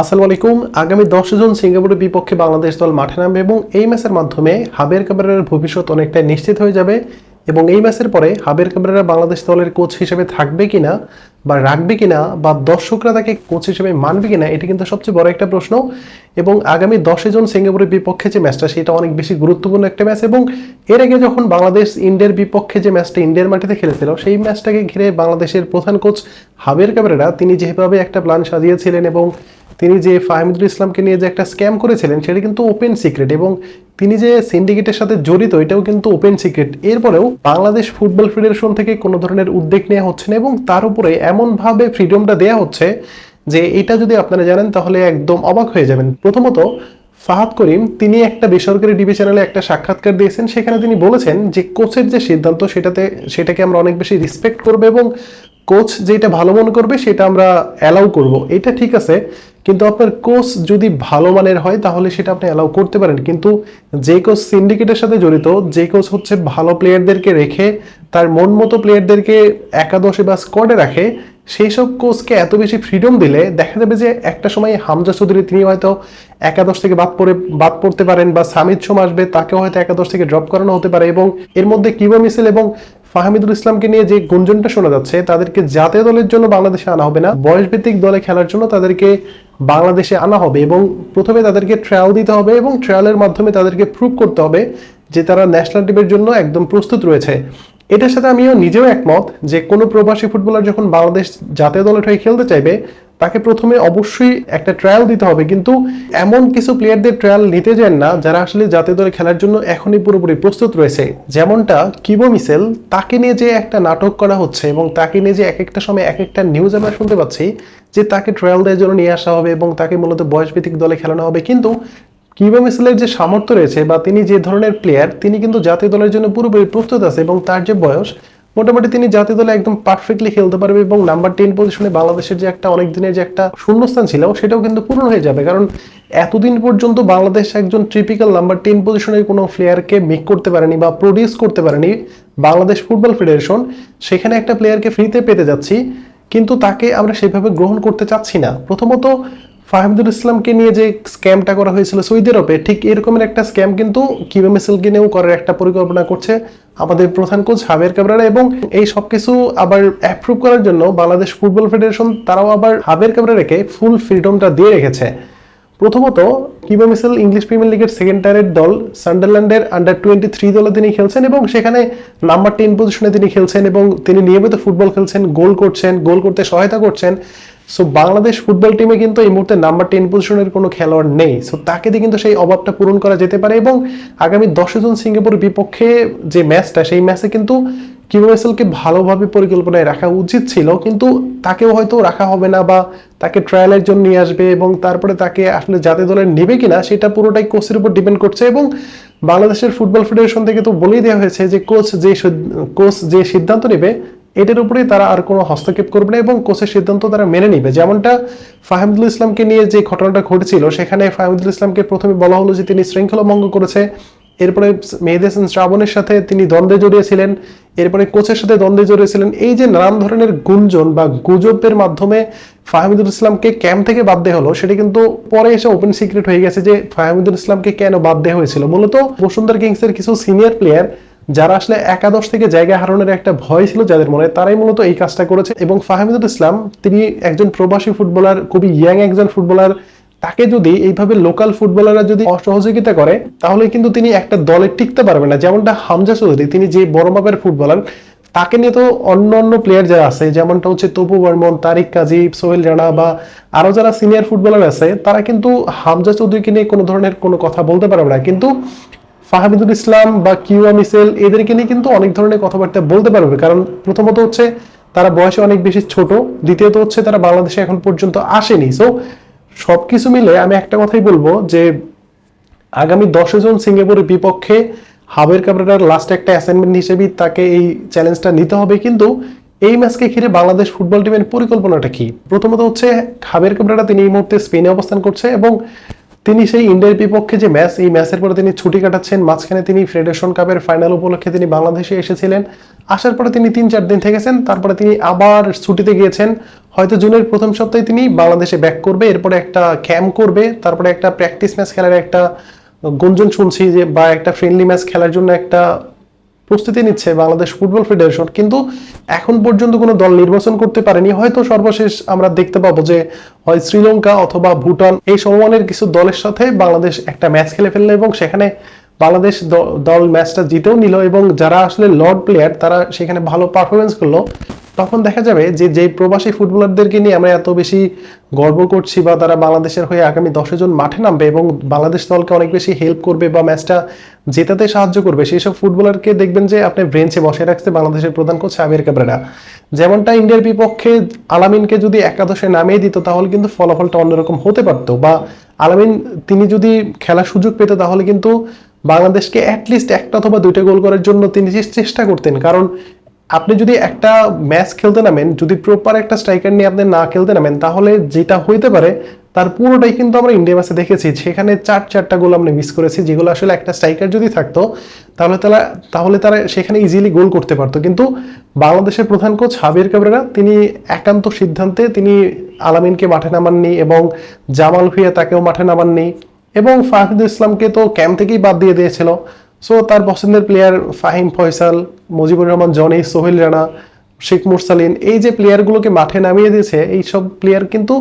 আসসালামু আলাইকুম। আগামী দশ জন সিঙ্গাপুরের বিপক্ষে বাংলাদেশ দল মাঠে নামবে এবং এই ম্যাচের মাধ্যমে হাবের কাবরের ভবিষ্যৎ অনেকটাই নিশ্চিত হয়ে যাবে এবং এই ম্যাচের পরে হাবের কাবরেরা বাংলাদেশ দলের কোচ হিসেবে থাকবে কিনা বা রাখবে কিনা বা দর্শকরা তাকে কোচ হিসেবে মানবে কিনা, এটি কিন্তু সবচেয়ে বড় একটা প্রশ্ন। এবং আগামী দশে জন সিঙ্গাপুরের বিপক্ষে যে ম্যাচটা, সেটা অনেক বেশি গুরুত্বপূর্ণ একটা ম্যাচ এবং এর আগে যখন বাংলাদেশ ইন্ডিয়ার বিপক্ষে যে ম্যাচটা ইন্ডিয়ার মাটিতে খেলেছিল, সেই ম্যাচটাকে ঘিরে বাংলাদেশের প্রধান কোচ হাবের কাবরেরা তিনি যেভাবে একটা প্ল্যান সাজিয়েছিলেন এবং তিনি যে ফাহিমুদুল ইসলামকে নিয়ে যে একটা স্ক্যাম করেছিলেন, সেটা কিন্তু ওপেন সিক্রেট এবং তিনি যে সিন্ডিকেটের সাথে জড়িত, এটাও কিন্তু ওপেন সিক্রেট। এরপরেও বাংলাদেশ ফুটবল ফেডারেশন থেকে কোনো ধরনের উদ্যোগ নেওয়া হচ্ছে না এবং তার উপরে এমনভাবে ফ্রিডমটা দেওয়া হচ্ছে যে এটা যদি আপনারা জানেন, তাহলে একদম অবাক হয়ে যাবেন। প্রথমত, ফাহাদ করিম, তিনি একটা বেসরকারি টিভি চ্যানেলে একটা সাক্ষাৎকার দিয়েছেন। সেখানে তিনি বলেছেন যে, কোচের যে সিদ্ধান্ত, সেটাতে, সেটাকে আমরা অনেক বেশি রেসপেক্ট করব এবং কোচ যেটা ভালো মনে করবে, সেটা আমরা অ্যালাউ করব। এটা ঠিক আছে, কিন্তু আপনার কোচ যদি ভালো মানের হয়, তাহলে সেটা আপনি অ্যালাউ করতে পারেন। কিন্তু যে কোচ সিন্ডিকেটের সাথে জড়িত, যে কোচ হচ্ছে ভালো প্লেয়ারদেরকে রেখে, তার মন মতো প্লেয়ারদেরকে একাদশে বা স্কোয়াডে রাখে সেই সব কোচকে এত বেশি ফ্রিডম দিলে দেখা যাবে যে একটা সময় হামজা চৌধুরী, তিনি হয়তো একাদশ থেকে বাদ পড়ে, বাদ পড়তে পারেন বা সামিদ সোম আসবে, তাকেও হয়তো একাদশ থেকে ড্রপ করানো হতে পারে এবং এর মধ্যে কিবা মিছিল এবং ফাহমিদুল ইসলামকে নিয়ে যে গুঞ্জনটা শোনা যাচ্ছে, তাদেরকে জাতীয় দলের জন্য বাংলাদেশে আনা হবে না, বয়সভিত্তিক দলে খেলার জন্য তাদেরকে বাংলাদেশে আনা হবে এবং প্রথমে তাদেরকে ট্রায়াল দিতে হবে এবং ট্রায়ালের মাধ্যমে তাদেরকে প্রুভ করতে হবে যে তারা ন্যাশনাল টিমের জন্য একদম প্রস্তুত রয়েছে। এটার সাথে আমিও নিজেও একমত যে কোনো প্রবাসী ফুটবলার যখন বাংলাদেশ জাতীয় দলের হয়ে খেলতে চাইবে, তাকে প্রথমে অবশ্যই একটা ট্রায়াল দিতে হবে। কিন্তু এমন কিছু প্লেয়ারদের ট্রায়াল নিতে যান না যারা আসলে জাতীয় দলে খেলার জন্য এখনই পুরোপুরি প্রস্তুত রয়েছে। যেমনটা কিবো মিসেল, তাকে নিয়ে যে একটা নাটক করা হচ্ছে এবং তাকে নিয়ে যে এক একটা সময় এক একটা নিউজ আমরা শুনতে পাচ্ছি, যে তাকে ট্রায়াল দেওয়ার জন্য নিয়ে আসা হবে এবং তাকে মূলত বয়সভিত্তিক দলে খেলানো হবে। কিন্তু কিবা মিসেলের যে সামর্থ্য রয়েছে বা তিনি যে ধরনের প্লেয়ার তিনি কিন্তু জাতীয় দলের জন্য পুরোপুরি প্রস্তুত আছে এবং তার যে বয়স, মোটামুটি তিনি জাতীয় দলে একদম পারফেক্টলি খেলতে পারবে এবং নাম্বার টেন পজিশনে বাংলাদেশের যে একটা অনেক দিনের যে একটা শূন্যস্থান ছিল, সেটাও কিন্তু পূরণ হয়ে যাবে। কারণ এতদিন পর্যন্ত বাংলাদেশ একজন ট্রিপিক্যাল নাম্বার টেন পজিশনের কোনো প্লেয়ারকে মেক করতে পারেনি বা প্রডিউস করতে পারেনি বাংলাদেশ ফুটবল ফেডারেশন সেখানে একটা প্লেয়ারকে ফ্রিতে পেতে যাচ্ছি, কিন্তু তাকে আমরা সেভাবে গ্রহণ করতে চাচ্ছি না। প্রথমত ফাহিমদুল ইসলামকে নিয়ে যে স্ক্যামটা করা হয়েছিল সৌদি আরবে, ঠিক এরকমের একটা স্ক্যাম কিন্তু কিবে মিসেলকে নিয়েও করার একটা পরিকল্পনা করছে আমাদের প্রধান কোচ হাবের কাবরারা এবং এই সব কিছু আবার অ্যাপ্রুভ করার জন্য বাংলাদেশ ফুটবল ফেডারেশন তারাও আবার হাবের কাবরারাকে ফুল ফ্রিডমটা দিয়ে রেখেছে। প্রথমত কিবা মিসেল ইংলিশ প্রিমিয়ার লিগের সেকেন্ড টায়ারের দল সান্ডারল্যান্ডের আন্ডার টোয়েন্টি থ্রি দলে তিনি খেলছেন এবং সেখানে নাম্বার টেন পজিশনে তিনি খেলছেন এবং তিনি নিয়মিত ফুটবল খেলছেন গোল করছেন গোল করতে সহায়তা করছেন। সো বাংলাদেশ ফুটবল টিমে কিন্তু এই মুহূর্তে নাম্বার টেন পজিশনের কোনো খেলোয়াড় নেই। সো তাকে দিয়ে কিন্তু সেই অভাবটা পূরণ করা যেতে পারে এবং আগামী দশ জন সিঙ্গাপুর বিপক্ষে যে ম্যাচটা, সেই ম্যাচে কিন্তু কিউএসএলকে ভালোভাবে পরিকল্পনায় রাখা উচিত ছিল, কিন্তু তাকেও হয়তো রাখা হবে না বা তাকে ট্রায়ালের জন্য নিয়ে আসবে এবং তারপরে তাকে আসলে জাতীয় দলে নেবে কিনা, সেটা পুরোটাই কোচের উপর ডিপেন্ড করছে এবং বাংলাদেশের ফুটবল ফেডারেশন থেকে তো বলেই দেওয়া হয়েছে যে কোচ যে কোচ যে সিদ্ধান্ত নেবে এটার উপরেই তারা আর কোনো হস্তক্ষেপ করবে না এবং কোচের সিদ্ধান্ত তারা মেনে নিবে। যেমনটা ফাহিমদুল ইসলামকে নিয়ে যে ঘটনাটা ঘটেছিল, সেখানে ফাহিমদুল ইসলামকে প্রথমে বলা হলো যে তিনি শৃঙ্খলা ভঙ্গ করেছে। এরপরে হাসান শ্রাবণের সাথে তিনি দ্বন্দ্বে জড়িয়েছিলেন। এরপরে কোচের সাথে দ্বন্দ্বে জড়িয়েছিলেন। এই যে নানান ধরনের গুঞ্জন বা গুজবের মাধ্যমে ফাহমিদুল ইসলামকে ক্যাম্প থেকে বাদ দেওয়া হলো, সেটা কিন্তু পরে এসে ওপেন সিক্রেট হয়ে গেছে যে ফাহমিদুল ইসলামকে কেন বাদ দেওয়া হয়েছিল। মূলত বসুন্ধরা কিংসের কিছু সিনিয়র প্লেয়ার যারা আসলে একাদশ থেকে জায়গা হারানোর একটা ভয় ছিল যাদের মনে, তারাই মূলত এই কাজটা করেছে। এবং ফাহমিদুল ইসলাম, তিনি একজন প্রবাসী ফুটবলার, খুবই ইয়াং একজন ফুটবলার, তাকে যদি এইভাবে লোকাল ফুটবলাররা যদি অসহযোগিতা করে, তাহলে কিন্তু তিনি একটা দলে টিকতে পারবে না। যেমনটা হামজা চৌধুরী, তিনি যে বড় মাপের ফুটবলার, তাকে নিয়ে তো অন্য অন্য প্লেয়ার যারা আছে, যেমনটা হচ্ছে তপু বর্মন, তারিক কাজী সোহেল রানা বা আরও যারা সিনিয়র ফুটবলার আছে, তারা কিন্তু হামজা চৌধুরীকে নিয়ে কোনো ধরনের কোনো কথা বলতে পারবে না। কিন্তু ফাহামিদুল ইসলাম বা কিউয়া মিসেল, এদেরকে নিয়ে কিন্তু অনেক ধরনের কথাবার্তা বলতে পারবে। কারণ প্রথমত হচ্ছে, তারা বয়সে অনেক বেশি ছোট। দ্বিতীয়ত হচ্ছে, তারা বাংলাদেশে এখন পর্যন্ত আসেনি। সো সবকিছু মিলে আমি একটা কথাই বলব যে, আগামী দশ জন সিঙ্গাপুরের বিপক্ষে হাবের কাবরার লাস্ট একটা অ্যাসাইনমেন্ট হিসেবেই তাকে এই চ্যালেঞ্জটা নিতে হবে। কিন্তু এই ম্যাচকে ঘিরে বাংলাদেশ ফুটবল টিমের পরিকল্পনাটা কি? প্রথমত হচ্ছে, হাবের কাবরারা তিনি এই মুহূর্তে স্পেনে অবস্থান করছে এবং তিনি সেই ইন্ডিয়ার বিপক্ষে যে ম্যাচ, এই ম্যাচের পরে তিনি ছুটি কাটাচ্ছেন, মাঝখানে তিনি ফেডারেশন কাপের ফাইনাল উপলক্ষে তিনি বাংলাদেশে এসেছিলেন। আসার পরে তিনি তিন চার দিন থেকেছেন, তারপরে তিনি আবার ছুটিতে গিয়েছেন। হয়তো জুনের প্রথম সপ্তাহে তিনি বাংলাদেশে ব্যাক করবে, এরপরে একটা ক্যাম্প করবে, তারপরে একটা প্র্যাকটিস ম্যাচ খেলার একটা গুঞ্জন শুনছি যে বা একটা ফ্রেন্ডলি ম্যাচ খেলার জন্য একটা প্রস্তুতি নিচ্ছে বাংলাদেশ ফুটবল ফেডারেশন, কিন্তু এখন পর্যন্ত কোনো দল নির্বাচন করতে পারেনি। হয়তো সর্বশেষ আমরা দেখতে পাবো যে, হয় শ্রীলঙ্কা অথবা ভুটান, এই সমমানের কিছু দলের সাথে বাংলাদেশ একটা ম্যাচ খেলে ফেলল এবং সেখানে বাংলাদেশ দল ম্যাচটা জিতেও নিল এবং যারা আসলে লর্ড প্লেয়ার, তারা সেখানে ভালো পারফরমেন্স করল। তখন দেখা যাবে যে যে প্রবাসী ফুটবলারদেরকে নিয়ে আমরা এত বেশি গর্ব করছি বা তারা বাংলাদেশের হয়ে আগামী দশ জন মাঠে নামবে এবং বাংলাদেশ দলকে অনেক বেশি হেল্প করবে বা ম্যাচটা জেতাতে সাহায্য করবে সেই সব ফুটবলারকে দেখবেন যে আপনি ব্রেঞ্চে বসে রাখছে বাংলাদেশের প্রধান কোচ আবির কাবরেরা। যেমনটা ইন্ডিয়ার বিপক্ষে আলামিনকে যদি একাদশে নামিয়ে দিত, তাহলে কিন্তু ফলাফলটা অন্যরকম হতে পারতো বা আলামিন তিনি যদি খেলার সুযোগ পেত, তাহলে কিন্তু বাংলাদেশকে অ্যাটলিস্ট একটা অথবা দুইটা গোল করার জন্য তিনি চেষ্টা করতেন। কারণ আপনি যদি একটা ম্যাচ খেলতে নামেন, যদি প্রপার একটা স্ট্রাইকার নিয়ে আপনি না খেলতে নামেন, তাহলে যেটা হইতে পারে, তার পুরোটাই কিন্তু আমরা ইন্ডিয়া ম্যাচে দেখেছি। সেখানে চার চারটা গোল আমরা মিস করেছি, যেগুলো আসলে একটা স্ট্রাইকার যদি থাকতো, তাহলে তারা তাহলে তারা সেখানে ইজিলি গোল করতে পারতো। কিন্তু বাংলাদেশের প্রধান কোচ হাবির কাবরেরা, তিনি একান্ত সিদ্ধান্তে তিনি আলামিনকে মাঠে নামাননি এবং জামাল ভুইয়া তাকেও মাঠে নামাননি। এবং ফাহিদুল ইসলামকে তো ক্যাম্প থেকেই বাদ দিয়ে দিয়েছিল। সো তার পছন্দের প্লেয়ার ফাহিম ফয়সাল, মুজিবুর রহমান, জনি, সোহেল রানা, শেখ মুরসালিন, এই যে প্লেয়ারগুলোকে মাঠে নামিয়ে দিয়েছে এই সব প্লেয়ার কিন্তু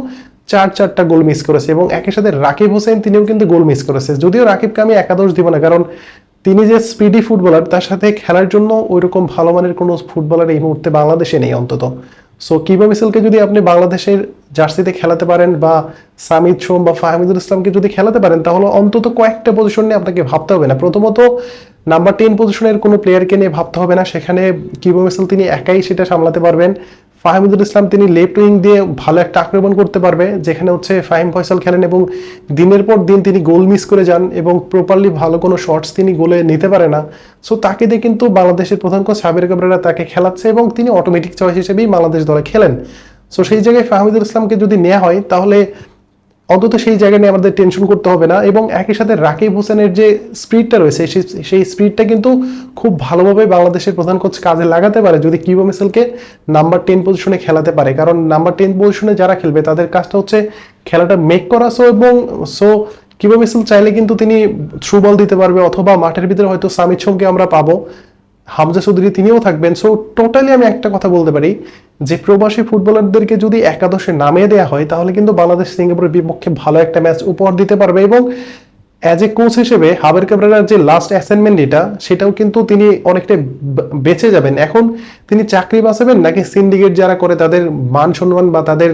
চার চারটা গোল মিস করেছে এবং একই সাথে রাকিব হোসেন তিনিও কিন্তু গোল মিস করেছে। যদিও রাকিবকে আমি একাদশ দিব না, কারণ তিনি যে স্পিডি ফুটবলার তার সাথে খেলার জন্য ওইরকম ভালো মানের কোনো ফুটবলার এই মুহূর্তে বাংলাদেশে নেই অন্তত। সো কিবা মিসেলকে যদি আপনি বাংলাদেশের জার্সিতে খেলাতে পারেন বা সামিদ সোম বা ফাহমিদুল ইসলামকে যদি খেলাতে পারেন তাহলে অন্তত কয়েকটা পজিশন নিয়ে আপনাকে ভাবতে হবে না প্রথমত নাম্বার টেন পজিশনের কোনো প্লেয়ারকে নিয়ে ভাবতে হবে না সেখানে কিবা মিসেল তিনি একাই সেটা সামলাতে পারবেন ফাহিমুদুল ইসলাম তিনি লেফট উইং দিয়ে ভালো একটা আক্রমণ করতে পারবে, যেখানে হচ্ছে ফাহিম ফয়সাল খেলেন এবং দিনের পর দিন তিনি গোল মিস করে যান এবং প্রপারলি ভালো কোনো শটস তিনি গোলে নিতে পারে না। সো তাকে দিয়ে কিন্তু বাংলাদেশের প্রধান কোচ সাবির কাবরেরা তাকে খেলাচ্ছে এবং তিনি অটোমেটিক চয়েস হিসেবেই বাংলাদেশ দলে খেলেন। সো সেই জায়গায় ফাহমিদুল ইসলামকে যদি নেওয়া হয়, তাহলে অন্তত সেই জায়গা নিয়ে আমাদের টেনশন করতে হবে না এবং একই সাথে রাকিব হোসেনের যে স্পিডটা রয়েছে, সেই- সেই স্পিডটা কিন্তু খুব ভালোভাবে বাংলাদেশের প্রধান কোচ কাজে লাগাতে পারে যদি কিউবা মিসেলকে নাম্বার টেন পজিশনে খেলাতে পারে। কারণ নাম্বার টেন পজিশনে যারা খেলবে, তাদের কাজটা হচ্ছে খেলাটা মেক করা। সো এবং সো কিউবা মিসেল চাইলে কিন্তু তিনি থ্রু বল দিতে পারবে, অথবা মাঠের ভিতরে হয়তো সামিদ সোমকে আমরা পাবো। হামজা চৌধুরী তিনিও থাকবেন। সো টোটালি আমি একটা কথা বলতে পারি যে, প্রবাসী ফুটবলারদেরকে যদি একাদশে নামিয়ে দেওয়া হয়, তাহলে কিন্তু বাংলাদেশ সিঙ্গাপুরের বিপক্ষে ভালো একটা ম্যাচ উপহার দিতে পারবে এবং অ্যাজ এ কোচ হিসেবে হাবের কাবরার যে লাস্ট অ্যাসাইনমেন্ট এটা, সেটাও কিন্তু তিনি অনেকটা বেঁচে যাবেন। এখন তিনি চাকরি বাঁচাবেন নাকি সিন্ডিকেট যারা করে তাদের মান সম্মান বা তাদের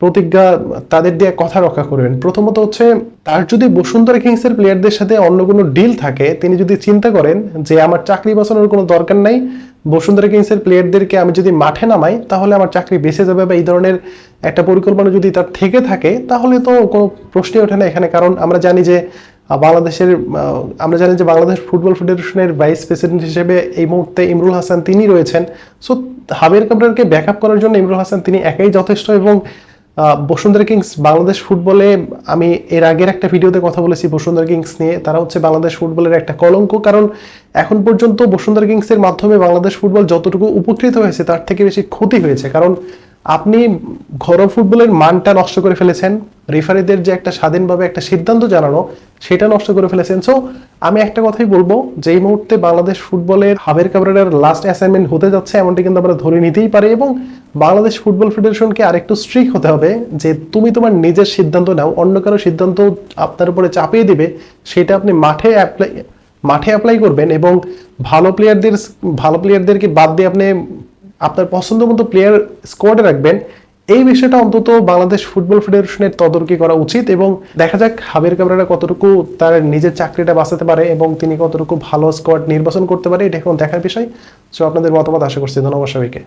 প্রতিজ্ঞা তাদের দিয়ে কথা রক্ষা করবেন। প্রথমত হচ্ছে, তার যদি বসুন্ধরা কিংসের প্লেয়ারদের সাথে অন্য কোনো ডিল থাকে, তিনি যদি চিন্তা করেন যে আমার চাকরি বাঁচানোর কোনো দরকার নাই, বসুন্ধরা কিংসের প্লেয়ারদেরকে আমি যদি মাঠে নামাই, তাহলে আমার চাকরি বেঁচে যাবে বা এই ধরনের একটা পরিকল্পনা যদি তার থেকে থাকে, তাহলে তো কোনো প্রশ্নই ওঠে না এখানে। কারণ আমরা জানি যে বাংলাদেশের আমরা জানি যে বাংলাদেশ ফুটবল ফেডারেশনের ভাইস প্রেসিডেন্ট হিসেবে এই মুহূর্তে ইমরুল হাসান তিনি রয়েছেন। সো হাবের কাবরারকে ব্যাকআপ করার জন্য ইমরুল হাসান তিনি একাই যথেষ্ট এবং বসুন্ধরা কিংস বাংলাদেশ ফুটবলে আমি এর আগের একটা ভিডিওতে কথা বলেছি বসুন্ধরা কিংস নিয়ে। তারা হচ্ছে বাংলাদেশ ফুটবলের একটা কলঙ্ক, কারণ এখন পর্যন্ত বসুন্ধরা কিংসের মাধ্যমে বাংলাদেশ ফুটবল যতটুকু উপকৃত হয়েছে তার থেকে বেশি ক্ষতি হয়েছে। কারণ আপনি ঘরোয়া ফুটবলের মানটা নষ্ট করে ফেলেছেন রেফারিদের যে একটা স্বাধীনভাবে একটা সিদ্ধান্ত জানানো, সেটা নষ্ট করে ফেলেছেন। সো আমি একটা কথাই বলব যে, এই মুহূর্তে বাংলাদেশ ফুটবলের হাবের কাবরের লাস্ট অ্যাসাইনমেন্ট হতে যাচ্ছে, এমনটি কিন্তু আমরা ধরে নিতেই পারি এবং বাংলাদেশ ফুটবল ফেডারেশনকে আরেকটু স্ট্রিক হতে হবে যে, তুমি তোমার নিজের সিদ্ধান্ত নাও, অন্য কারও সিদ্ধান্ত আপনার উপরে চাপিয়ে দিবে, সেটা আপনি মাঠে অ্যাপ্লাই মাঠে অ্যাপ্লাই করবেন এবং ভালো প্লেয়ারদের ভালো প্লেয়ারদেরকে বাদ দিয়ে আপনি আপনার পছন্দ মতো প্লেয়ার স্কোয়াডে রাখবেন। এই বিষয়টা অন্তত বাংলাদেশ ফুটবল ফেডারেশনের তদারকি করা উচিত এবং দেখা যাক হাবের কামরারা কতটুকু তার নিজের চাকরিটা বাঁচাতে পারে এবং তিনি কতটুকু ভালো স্কোয়াড নির্বাচন করতে পারে, এটা এখন দেখার বিষয়। সো আপনাদের মতামত আশা করছি, ধন্যবাদ সবাইকে।